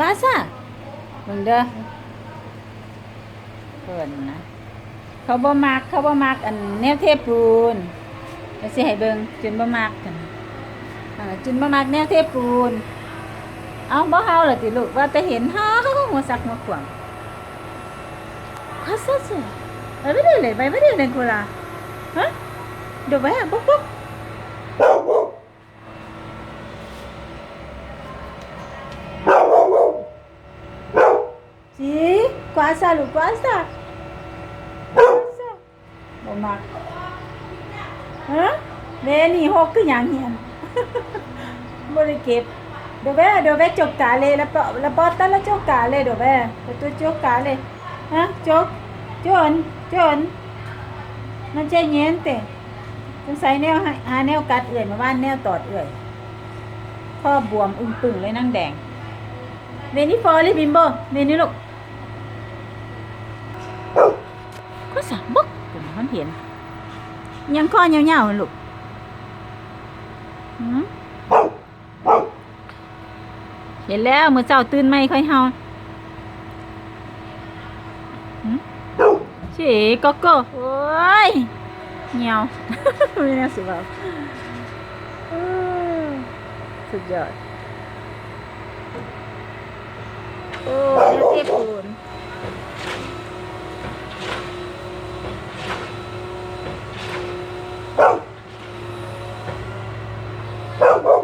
ว่าซะมึงเด้อเพิ่นนะเขาบ่มักเขาบ่มักอันแนวเทปูนเดี๋ยวสิให้เบิ่งจนบ่มักกันอ่าจนบ่มักแนวเทปูนเอาบ่เฮาล่ะติลูกว่าแต่เห็นเฮาหัวสักหัวขวางว่าซะสิไปไม่ได้เลยไปไม่ได้เลยกูล่ะฮะเดี๋ยวไปอะปุ๊บปุ๊บ กวาซาลูกกวาซากวาซาบ่มักฮะเวนี่หกคือหยังเฮียนบ่ได้เก็บเดี๋ยวแม่เดี๋ยวแม่จกกาเลยแล้วปะแล้วปอตะแล้วจกกาเลยเดี๋ยวแม่ไปตัวจกกาเลยฮะจกจนจนมันใจเย็นแต่สงสัยแนวให้หาแนวกัดเอื่อยมาบ้านแนวตอดเอื่อยข้อบวมอึ้งปึ่งเลยนั่งแดงเวนี่ฟอเลยบิมโบเวนี่ลูกสามบุก เห็น ยังข้อเหี่ยวๆลูกเห็นแล้วมือเจ้าตื่นไหมค่อยเฮาหืมฉีก็ก็โอ้ยเหี่ยวไม่น่าสิบอกเออสุดยอด โอ้ยเทพปูน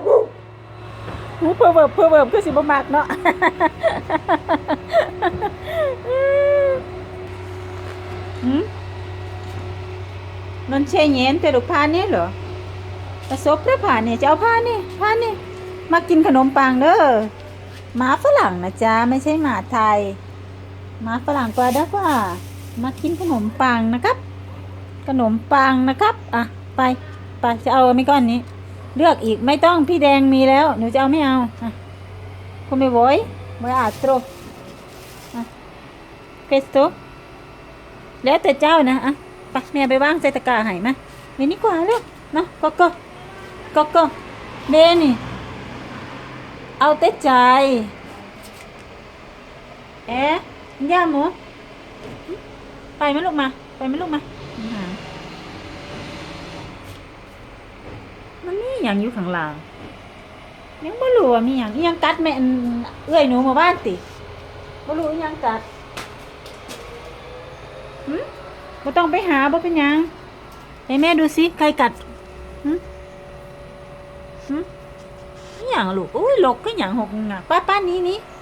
หู เพิ่มเพิ่มเพิ่มเพิ่มคือสิบมากเนาะหืมนนเชยเย็นแต่ลูกพานี่เหรอประสบแล้วผ่านเนี่ยจะเอาผ้านี่ผ้านี่มากินขนมปังเด้อหมาฝรั่งนะจ๊ะไม่ใช่หมาไทยหมาฝรั่งกว่าด้อว่า มากินขนมปังนะครับ ขนมปังนะครับ อะ ไป ไปจะเอาไม่ก้อนนี้ เลือกอีกไม่ต้องพี่แดงมีแล้ว หนูจะเอาไม่เอาอะคุณไม่โวยไม่อาตรอะเกสโตแล้วแต่เจ้านะอะไปแม่ไปว่างใส่ตะกาให้มาเมนี่กว่าเร็วเนาะก็ก็ก็ก็เมนี่ เอาแต่ใจ เอ๊ะย่าหมูไปไหมลูกมา ไปไหมลูกมาหามันมี อย่างอยู่ข้างล่าง ยังบ่รู้ว่ามีอย่างอีหยังกัดแม่นเอื้อยหนูมาบ้านติบ่รู้อีหยังกัดหึบ่ต้องไปหาบ่เป็นหยังให้แม่ดูสิใครกัดหึหึอหยังลูกอุ้ยหลกก็อย่างหกงาป้าป้านี้นี้